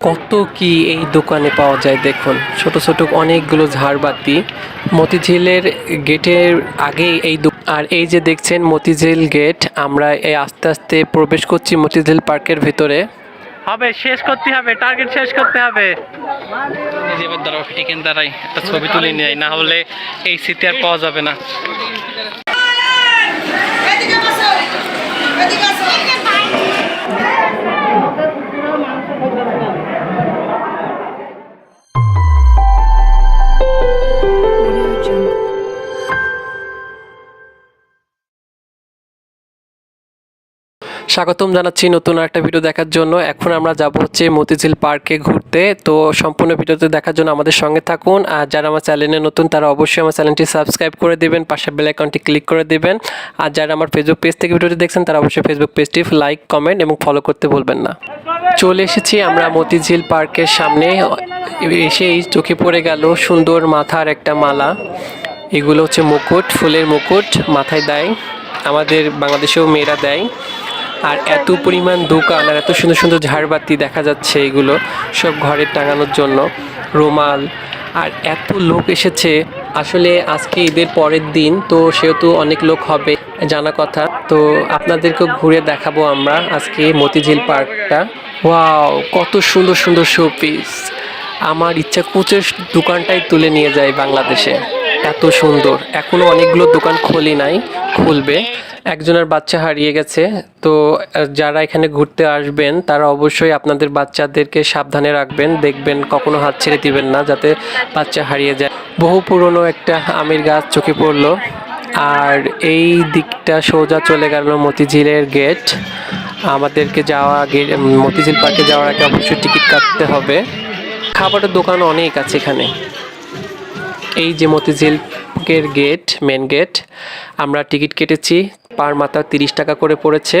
কত কি এই দোকানে পাওয়া যায় দেখুন। ছোট ছোট অনেকগুলো ঝাড়বাতি। মতিঝিলের গেটের আগেই এই আর এই যে দেখছেন মতিঝিল গেট আমরা এই আস্তে আস্তে প্রবেশ করছি মতিঝিল পার্কের ভিতরে। হবে শেষ করতে হবে টার্গেট শেষ করতে হবে। এই যে এবার দাঁড়াও এখানে দাঁড়াই একটা ছবি তুলে নিয়ে না হলে এই স্মৃতি আর পাওয়া যাবে না। স্বাগতম জানাচ্ছি নতুন একটা ভিডিও দেখার জন্য। এখন আমরা যাব হচ্ছে মতিঝিল পার্কে ঘুরতে। তো সম্পূর্ণ ভিডিওতে দেখার জন্য আমাদের সঙ্গে থাকুন। আর যারা আমার চ্যানেলে নতুন, তারা অবশ্যই আমার চ্যানেলটি সাবস্ক্রাইব করে দেবেন পাশে বেল আইকনটি ক্লিক করে দেবেন। আর যারা আমার ফেসবুক পেজ থেকে ভিডিওটি দেখছেন, তারা অবশ্যই ফেসবুক পেজটি লাইক কমেন্ট এবং ফলো করতে ভুলবেন না। চলে এসেছি আমরা মতিঝিল পার্কের সামনে। এসেই চোখে পড়ে গেল সুন্দর মাথার একটা মালা। এগুলো হচ্ছে মুকুট, ফুলের মুকুট মাথায় দেয়। আমাদের বাংলাদেশেও মেয়েরা দেয়। আর এত পরিমাণ দোকান আর এত সুন্দর সুন্দর ঝাড়বাতি দেখা যাচ্ছে এগুলো সব ঘরে টাঙানোর জন্য, রুমাল। আর এত লোক এসেছে। আসলে আজকে ঈদের পরের দিন, তো সেহেতু অনেক লোক হবে জানা কথা। তো আপনাদেরকে ঘুরে দেখাবো আমরা আজকে মতিঝিল পার্কটা। ওয়াও, কত সুন্দর সুন্দর শোপিস। আমার ইচ্ছা কুচের দোকানটাই তুলে নিয়ে যায় বাংলাদেশে। এত সুন্দর। এখনও অনেকগুলো দোকান খোলি নাই, খুলবে। একজনের বাচ্চা হারিয়ে গেছে। তো যারা এখানে ঘুরতে আসবেন, তারা অবশ্যই আপনাদের বাচ্চাদেরকে সাবধানে রাখবেন। দেখবেন কখনো হাত ছেড়ে দিবেন না, যাতে বাচ্চা হারিয়ে যায়। বহু পুরনো একটা আমের গাছ চোখে পড়ল। আর এই দিকটা সোজা চলে গেল মতিঝিলের গেট। আমাদেরকে যাওয়া গে- মতিঝিল পার্কে যাওয়ার আগে অবশ্যই টিকিট কাটতে হবে। খাবারের দোকান অনেক আছে এখানে। এই যে মতিঝিলের গেট মেন গেট আমরা টিকিট কেটেছি। পার মাথা তিরিশ টাকা করে পড়েছে।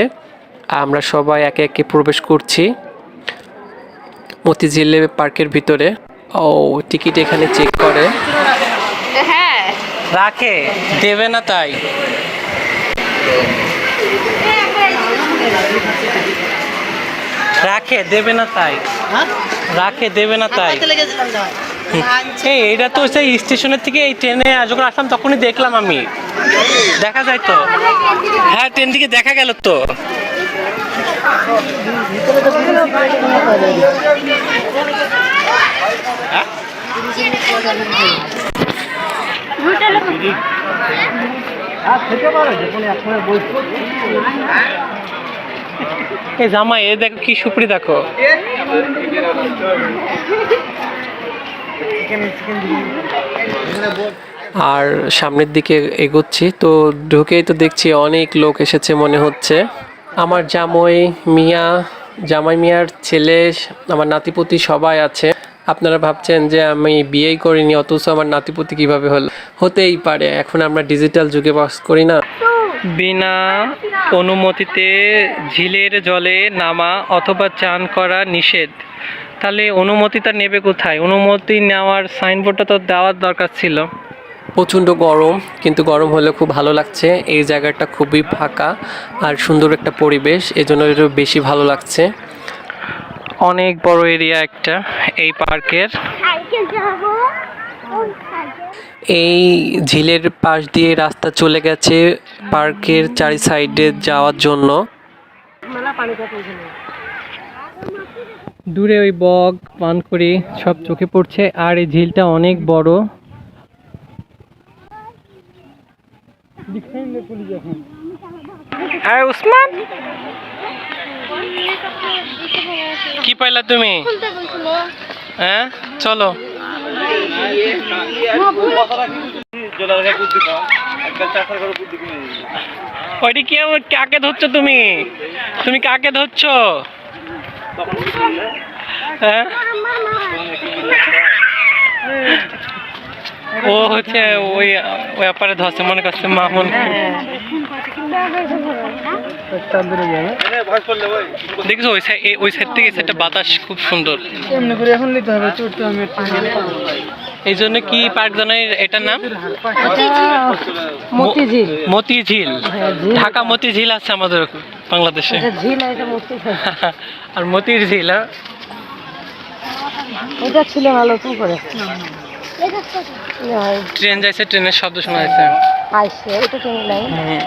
আমরা সবাই একে একে প্রবেশ করছি মতিঝিল পার্কের ভিতরে। ও টিকিট এখানে চেক করে। হ্যাঁ। রাখে দেবে না তাই। রাখে দেবে না তাই। রাখে দেবে না তাই। এই, এটা তো সেই স্টেশনের থেকে এই ট্রেনে যখন আসলাম, তখনই দেখলাম আমি। দেখা যায় তো। হ্যাঁ ট্রেন থেকে দেখা গেল তো? এই জামা এ দেখো কি সুপুরি দেখো। আর সামনের দিকে এগোচ্ছি, তো ঢুকেই তো দেখছি অনেক লোক এসেছে মনে হচ্ছে। আমার জামাই মিয়া, জামাই মিয়ার ছেলে, আমার নাতিপুতি সবাই আছে। আপনারা ভাবছেন যে আমি বিয়েই করিনি, অথচ আমার নাতিপুতি কীভাবে হলো? হতেই পারে, এখন আমরা ডিজিটাল যুগে বাস করি না। বিনা অনুমতিতে ঝিলের জলে নামা অথবা চান করা নিষেধ। তাহলে অনুমতিটা নেবে কোথায়? অনুমতি নেওয়ার সাইনবোর্ডটা তো দেওয়ার দরকার ছিল। প্রচণ্ড গরম কিন্তু গরম হলে খুব ভালো লাগছে। এই জায়গাটা খুবই ফাঁকা আর সুন্দর একটা পরিবেশ এজন্য একটু বেশি ভালো লাগছে। অনেক বড় এরিয়া একটা এই পার্কের। এই ঝিলের পাশ দিয়ে রাস্তা চলে গেছে পার্কের চারি সাইডে যাওয়ার জন্য। দূরে ওই বগ পানকুড়ি সব চোখে পড়ছে, আর এই ঝিলটা অনেক বড়। হ্যাঁ উসমান। কি পাইলা তুমি? হ্যাঁ চলো। ওইটি কি কাকে ধরছো তুমি? তুমি কাকে ধরছো? হ্যাঁ ও হচ্ছে ওই ওই ব্যাপারে ধসে মনে করছে মামুন। দেখছ ওই সাইড ওই সাইড থেকে সেটা বাতাস খুব সুন্দর। এমনি করে এখন নিতে হবে চড়তে আমি এই জন্য কি পার্ক জানাই এটার নাম? মতিঝিল। মতিঝিল। ঢাকা মতিঝিল আছে আমাদের বাংলাদেশে। ঝিল এটা মতিঝিল। আর মতির ঝিল? ওটা ছিল ভালো তো করে? ট্রেন যাইছে ট্রেনের শব্দ শোনা যাচ্ছে আইসে এটা ট্রেন লাইন। হুম।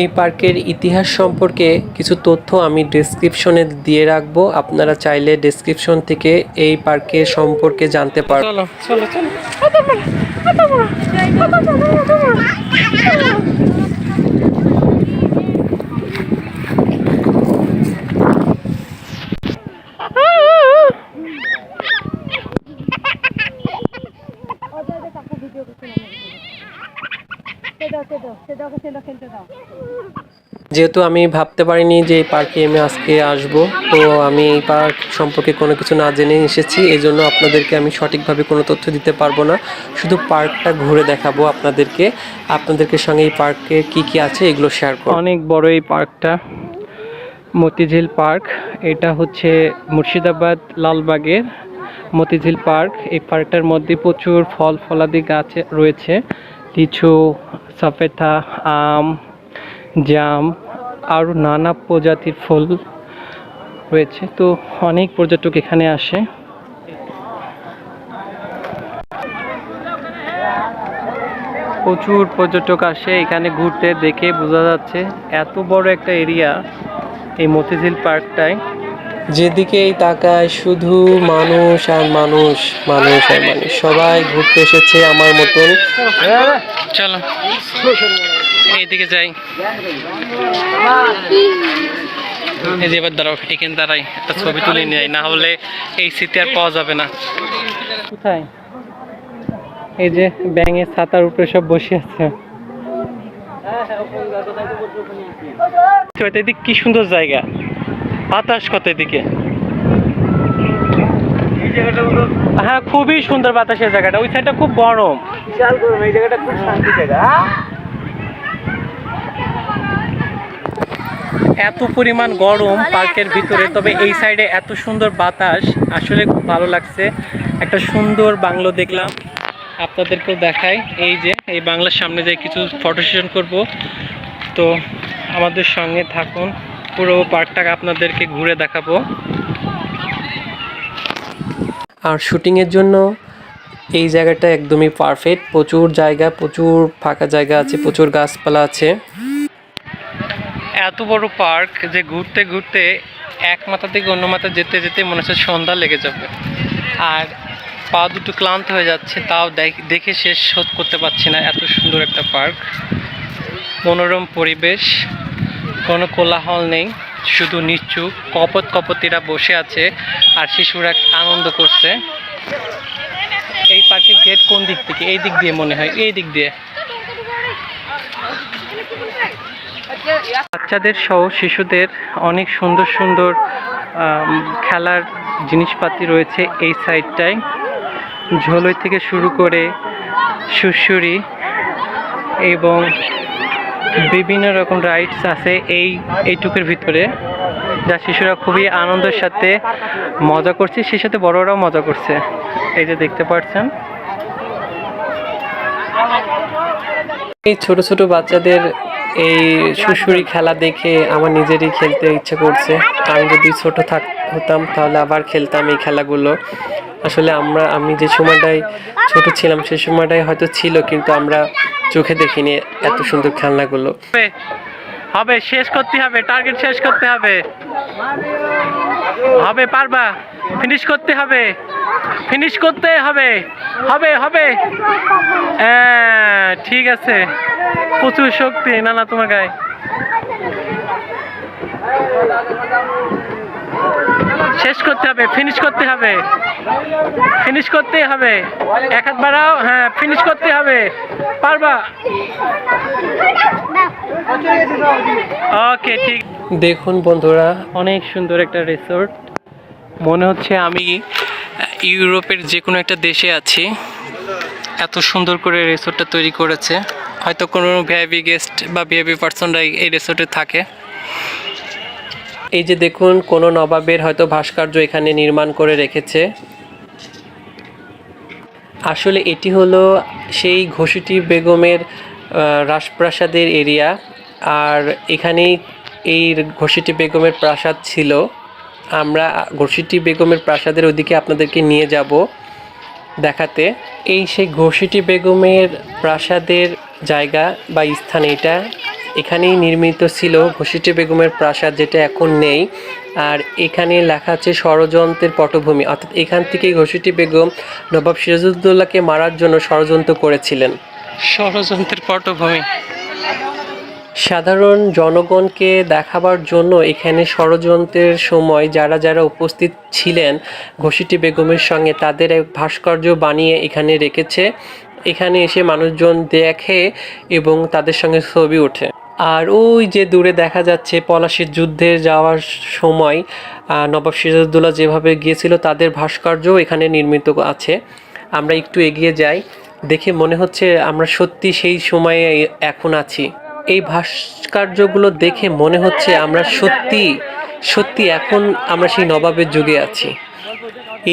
এই পার্কের ইতিহাস সম্পর্কে কিছু তথ্য আমি ডেসক্রিপশনে দিয়ে রাখব। আপনারা চাইলে ডেসক্রিপশন থেকে এই পার্কের সম্পর্কে জানতে পারবেন চলো চলো চলো। যেহেতু আমি ভাবতে পারিনি যে এই পার্কে আমি আজকে আসব, তো আমি এই পার্ক সম্পর্কে কোনো কিছু না জেনে এসেছি এই জন্য আপনাদেরকে আমি সঠিকভাবে কোনো তথ্য দিতে পারব না। শুধু পার্কটা ঘুরে দেখাবো আপনাদেরকে। আপনাদেরকে সঙ্গে এই পার্কে কি কি আছে এগুলো শেয়ার করব। অনেক বড় এই পার্কটা, মতিঝিল পার্ক। এটা হচ্ছে মুর্শিদাবাদ লালবাগের মতিঝিল পার্ক। এই পার্কটার মধ্যে প্রচুর ফল ফলাদি গাছ রয়েছে। লিচু সফেদা আম, জাম আরও নানা প্রজাতির ফুল রয়েছে। তো অনেক পর্যটক এখানে আসে। প্রচুর পর্যটক আসে এখানে ঘুরতে দেখে বোঝা যাচ্ছে। এত বড় একটা এরিয়া এই মতিঝিল পার্কটায়। যেদিকেই তাকায় শুধু মানুষ আর মানুষ মানুষ আর মানুষ। সবাই ঘুরতে এসেছে আমার মতন। চলো এইদিকে যাই। এই যে এবার দাঁড়াও, এখানে দাঁড়াই, একটা ছবি তুলে নিয়ে না হলে এই স্মৃতি আর পাওয়া যাবে না। কোথায়? এই যে ব্যাঙের ছাতার উপরে সব বসে আছে। কি সুন্দর জায়গা। বাতাস কত এদিকে? হ্যাঁ খুবই সুন্দর বাতাসের জায়গাটা। ওই সাইডটা খুব গরম। বিশাল গরম এই জায়গাটা খুব শান্তি জায়গা এত পরিমাণ গরম পার্কের ভিতরে তবে এই সাইডে এত সুন্দর বাতাস আসলে খুব ভালো লাগছে। একটা সুন্দর বাংলো দেখলাম। আপনাদেরকেও দেখাই। এই যে এই বাংলার সামনে যে কিছু ফটো সেশন করব। তো আমাদের সঙ্গে থাকুন। পুরো পার্কটাকে আপনাদেরকে ঘুরে দেখাবো। আর শুটিংয়ের জন্য এই জায়গাটা একদমই পারফেক্ট প্রচুর জায়গা প্রচুর ফাঁকা জায়গা আছে প্রচুর গাছপালা আছে। এত বড় পার্ক যে ঘুরতে ঘুরতে এক মাথা থেকে অন্য মাথা যেতে যেতে মনে হচ্ছে সন্ধ্যা লেগে যাবে। আর পা দুটো ক্লান্ত হয়ে যাচ্ছে তাও দেখ- দেখে শেষ শোধ করতে পারছি না। এত সুন্দর একটা পার্ক। মনোরম পরিবেশ। কোনো কোলাহল নেই, শুধু নিচু কপত কপতিরা বসে আছে আর শিশুরা আনন্দ করছে। এই পার্কের গেট কোন দিক থেকে? এই দিক দিয়ে মনে হয়, এই দিক দিয়ে। বাচ্চাদের সহ শিশুদের অনেক সুন্দর সুন্দর খেলার জিনিসপাতি রয়েছে এই সাইডটায়। ঝোলই থেকে শুরু করে সুশুরি এবং বিভিন্ন রকম রাইডস আছে এই এইটুকুর ভিতরে, যা শিশুরা খুবই আনন্দের সাথে মজা করছে, সেই সাথে বড়রাও মজা করছে। এই যে দেখতে পাচ্ছেন। এই ছোট ছোট বাচ্চাদের এই সুশুরি খেলা দেখে আমার নিজেরই খেলতে ইচ্ছে করছে। আমি যদি ছোট থাক, হতাম, তাহলে আবার খেলতাম এই খেলাগুলো। আসলে আমরা, আমি যে সময়টায় ছোট ছিলাম সেই সময়টাই হয়তো ছিল, কিন্তু আমরা চোখে দেখিনি এত সুন্দর খেলনাগুলো। হবে শেষ করতে হবে টার্গেট শেষ করতে হবে। হবে, পারবা ফিনিশ করতে হবে ফিনিশ করতে হবে হবে হবে। হ্যাঁ ঠিক আছে। প্রচুর শক্তি না না তোমার গায়ে। শেষ করতে হবে ফিনিশ করতে হবে। ফিনিশ করতে হবে। এক হাত বাড়াও হ্যাঁ ফিনিশ করতে হবে। পারবা? ওকে ঠিক। দেখুন বন্ধুরা অনেক সুন্দর একটা রিসোর্ট মনে হচ্ছে আমি ইউরোপের যে কোনো একটা দেশে আছি। এত সুন্দর করে রিসোর্টটা তৈরি করেছে। হয়তো কোনো ভিআইপি গেস্ট বা ভিআইপি পার্সনরাই এই রিসোর্টে থাকে। এই যে দেখুন, কোনো নবাবের হয়তো ভাস্কর্য এখানে নির্মাণ করে রেখেছে। আসলে এটি হলো সেই ঘষিটি বেগমের রাজপ্রাসাদের এরিয়া। আর এখানেই এই ঘষিটি বেগমের প্রাসাদ ছিল। আমরা ঘষিটি বেগমের প্রাসাদের ওদিকে আপনাদেরকে নিয়ে যাব দেখাতে। এই সেই ঘষিটি বেগমের প্রাসাদের জায়গা বা স্থান এটা এখানেই নির্মিত ছিল ঘষিটি বেগমের প্রাসাদ যেটা এখন নেই। আর এখানে লেখা আছে ষড়যন্ত্রের পটভূমি। অর্থাৎ এখান থেকেই ঘষিটি বেগম নবাব সিরাজউদ্দৌলাকে মারার জন্য ষড়যন্ত্র করেছিলেন। ষড়যন্ত্রের পটভূমি। সাধারণ জনগণকে দেখাবার জন্য এখানে ষড়যন্ত্রের সময় যারা যারা উপস্থিত ছিলেন ঘষিটি বেগমের সঙ্গে তাদের এক ভাস্কর্য বানিয়ে এখানে রেখেছে। এখানে এসে মানুষজন দেখে এবং তাদের সঙ্গে ছবি ওঠে। আর ওই যে দূরে দেখা যাচ্ছে পলাশির যুদ্ধে যাওয়ার সময় নবাব সিরাজউদ্দৌলা যেভাবে গিয়েছিল তাদের ভাস্কর্য এখানে নির্মিত আছে। আমরা একটু এগিয়ে যাই, দেখে মনে হচ্ছে আমরা সত্যি সেই সময়ে এখন আছি। এই ভাস্কর্যগুলো দেখে মনে হচ্ছে আমরা সত্যি সত্যি এখন আমরা সেই নবাবের যুগে আছি।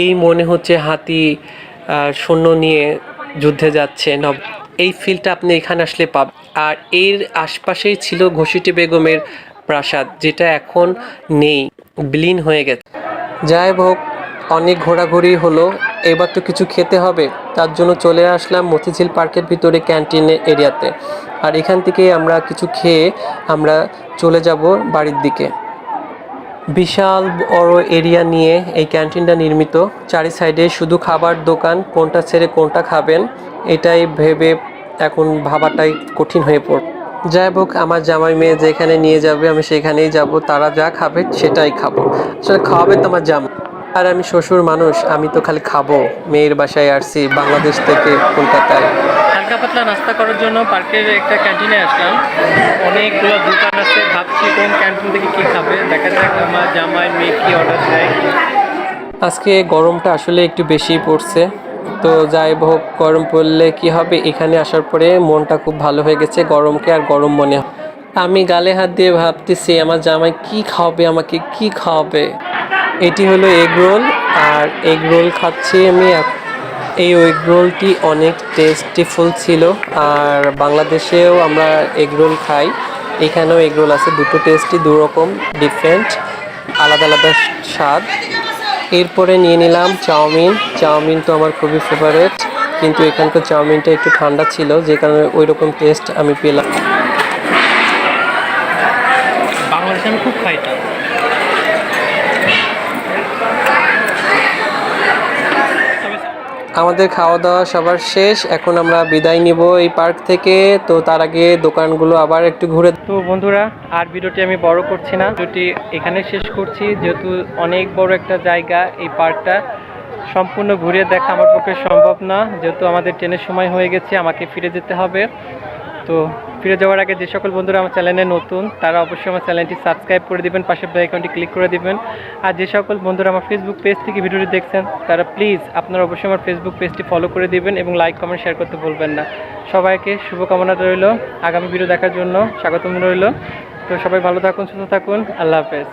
এই মনে হচ্ছে হাতি সৈন্য নিয়ে যুদ্ধে যাচ্ছে নব এই ফিলটা আপনি এখানে আসলে পাবেন আর এর আশপাশেই ছিল ঘষিটি বেগমের প্রাসাদ, যেটা এখন নেই, বিলীন হয়ে গেছে। যাই হোক, অনেক ঘোরাঘুরি হলো, এবার তো কিছু খেতে হবে। তার জন্য চলে আসলাম মতিঝিল পার্কের ভিতরে ক্যান্টিন এরিয়াতে। আর এখান থেকে আমরা কিছু খেয়ে আমরা চলে যাব বাড়ির দিকে। বিশাল বড় এরিয়া নিয়ে এই ক্যান্টিনটা নির্মিত। চারি সাইডে শুধু খাবার দোকান, কোনটা ছেড়ে কোনটা খাবেন, এটাই ভেবে এখন ভাবাটাই কঠিন হয়ে পড় যাই হোক, আমার জামাই মেয়ে যেখানে নিয়ে যাবে, আমি সেখানেই যাব, তারা যা খাবে সেটাই খাব। আসলে খাওয়াবে তো আমার জামা আর আমি শ্বশুর মানুষ, আমি তো খালি খাব। মেয়ের বাসায় আসছি, বাংলাদেশ থেকে কলকাতায়। হালকা পাতলা নাস্তা করার জন্য পার্কের একটা ক্যান্টিনে আসলাম। অনেকগুলো দোকান আছে, ভাবছি কোন ক্যান্টিন থেকে কি খাবে। দেখা যাক আমার জামাই মেয়ে কি অর্ডার দেয়। আজকে গরমটা আসলে একটু বেশি পড়ছে। তো যাই হোক, গরম পড়লে কি হবে? এখানে আসার পরে মনটা খুব ভালো হয়ে গেছে গরমকে আর গরম মনে। আমি গালে হাত দিয়ে ভাবতেছি, আমার জামাই কি খাওয়াবে? আমাকে কি খাওয়াবে? এটি হলো এগ রোল, আর এগ রোল খাচ্ছি আমি এই এগ রোলটি অনেক টেস্টিফুল ছিল আর বাংলাদেশেও আমরা এগ রোল খাই। এখানেও এগ রোল আছে, দুটো টেস্টই দু রকম ডিফারেন্ট আলাদা আলাদা স্বাদ। এরপরে নিয়ে নিলাম চাউমিন। চাউমিন তো আমার খুবই ফেভারেট কিন্তু এখানকার চাউমিনটা একটু ঠান্ডা ছিল, যে কারণে ওই রকম টেস্ট আমি পেলাম। বাংলাদেশে আমি খুব খাই আমাদের খাওয়া দাওয়া সবার শেষ। এখন আমরা বিদায় নিব এই পার্ক থেকে। তো তার আগে দোকানগুলো আবার একটু ঘুরে তো বন্ধুরা, আর ভিডিওটি আমি বড় করছি না। ভিডিওটি এখানে শেষ করছি। যেহেতু অনেক বড় একটা জায়গা এই পার্কটা, সম্পূর্ণ ঘুরে দেখা আমার পক্ষে সম্ভব না। যেহেতু আমাদের ট্রেনের সময় হয়ে গেছে, আমাকে ফিরে যেতে হবে। তো ফিরে যাওয়ার আগে যে সকল বন্ধুরা আমার চ্যানেলে নতুন, তারা অবশ্যই আমার চ্যানেলটি সাবস্ক্রাইব করে দেবেন, পাশে বেলাইকনটি ক্লিক করে দেবেন। আর যে সকল বন্ধুরা আমার ফেসবুক পেজ থেকে ভিডিওটি দেখছেন, তারা প্লিজ আপনারা অবশ্যই আমার ফেসবুক পেজটি ফলো করে দিবেন এবং লাইক কমেন্ট শেয়ার করতে ভুলবেন না। সবাইকে শুভকামনা রইল। আগামী ভিডিও দেখার জন্য স্বাগতম রইল। তো সবাই ভালো থাকুন, সুস্থ থাকুন। আল্লাহ হাফেজ।